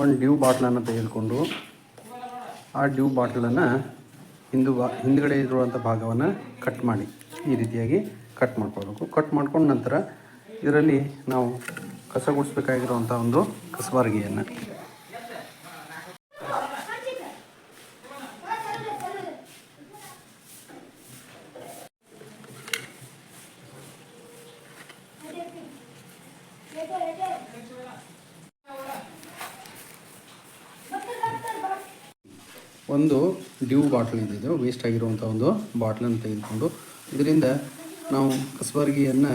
ಒಂದು ಡ್ಯೂ ಬಾಟ್ಲನ್ನು ತೆಗೆದುಕೊಂಡು ಆ ಡ್ಯೂ ಬಾಟ್ಲನ್ನು ಹಿಂದು ಬಾ, ಹಿಂದುಗಡೆ ಇರುವಂಥ ಭಾಗವನ್ನು ಕಟ್ ಮಾಡಿ, ಈ ರೀತಿಯಾಗಿ ಕಟ್ ಮಾಡ್ಕೋಬೇಕು ಕಟ್ ಮಾಡ್ಕೊಂಡ ನಂತರ ಇದರಲ್ಲಿ ನಾವು ಕಸ ಗುಡಿಸ್ಬೇಕಾಗಿರುವಂಥ ಒಂದು ಕಸಬಾರಿಗೆಯನ್ನು. ಒಂದು ಡ್ಯೂ ಬಾಟ್ಲ್ ಇದ್ದಿದ್ದು ವೇಸ್ಟ್ ಆಗಿರುವಂಥ ಒಂದು ಬಾಟ್ಲನ್ನು ತೆಗೆದುಕೊಂಡು, ಇದರಿಂದ ನಾವು ಕಸಬರ್ಗಿಯನ್ನು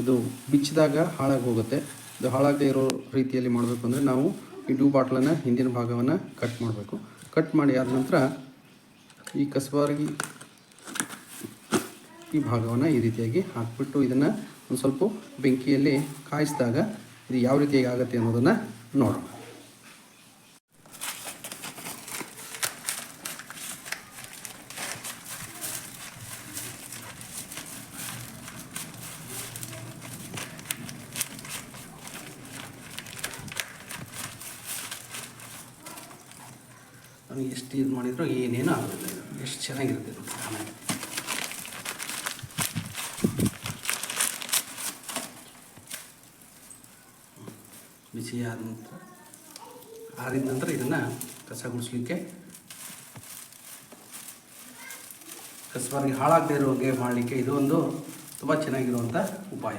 ಇದು ಬಿಚ್ಚಿದಾಗ ಹಾಳಾಗಿ ಹೋಗುತ್ತೆ ಇದು ಹಾಳಾಗದೇ ಇರೋ ರೀತಿಯಲ್ಲಿ ಮಾಡಬೇಕು ಅಂದರೆ ನಾವು ಈ ಡ್ಯೂ ಬಾಟ್ಲನ್ನು ಹಿಂದಿನ ಭಾಗವನ್ನು ಕಟ್ ಮಾಡಬೇಕು. ಕಟ್ ಮಾಡಿ ಆದ ನಂತರ ಈ ಕಸಬಾರ್ಗಿ ಈ ಭಾಗವನ್ನು ಈ ರೀತಿಯಾಗಿ ಹಾಕಿಬಿಟ್ಟು ಇದನ್ನು ಒಂದು ಸ್ವಲ್ಪ ಬೆಂಕಿಯಲ್ಲಿ ಕಾಯಿಸಿದಾಗ ಇದು ಯಾವ ರೀತಿಯಾಗಿ ಆಗುತ್ತೆ ಅನ್ನೋದನ್ನು ನೋಡೋಣ. ನನಗೆ ಎಷ್ಟು ಇದು ಮಾಡಿದ್ರು ಏನೇನು ಆಗೋದಿಲ್ಲ ಎಷ್ಟು ಚೆನ್ನಾಗಿರುತ್ತೆ ಆಮೇಲೆ. ಬಿಸಿ ಆದ ನಂತರ, ಆರಿದ ನಂತರ ಇದನ್ನು ಕಸ ಗುಡಿಸ್ಲಿಕ್ಕೆ ಕಸವಾಗಿ ಹಾಳಾಗದೇ ಇರೋ ಹಾಗೆ ಮಾಡಲಿಕ್ಕೆ ಇದು ಒಂದು ತುಂಬ ಚೆನ್ನಾಗಿರುವಂಥ ಉಪಾಯ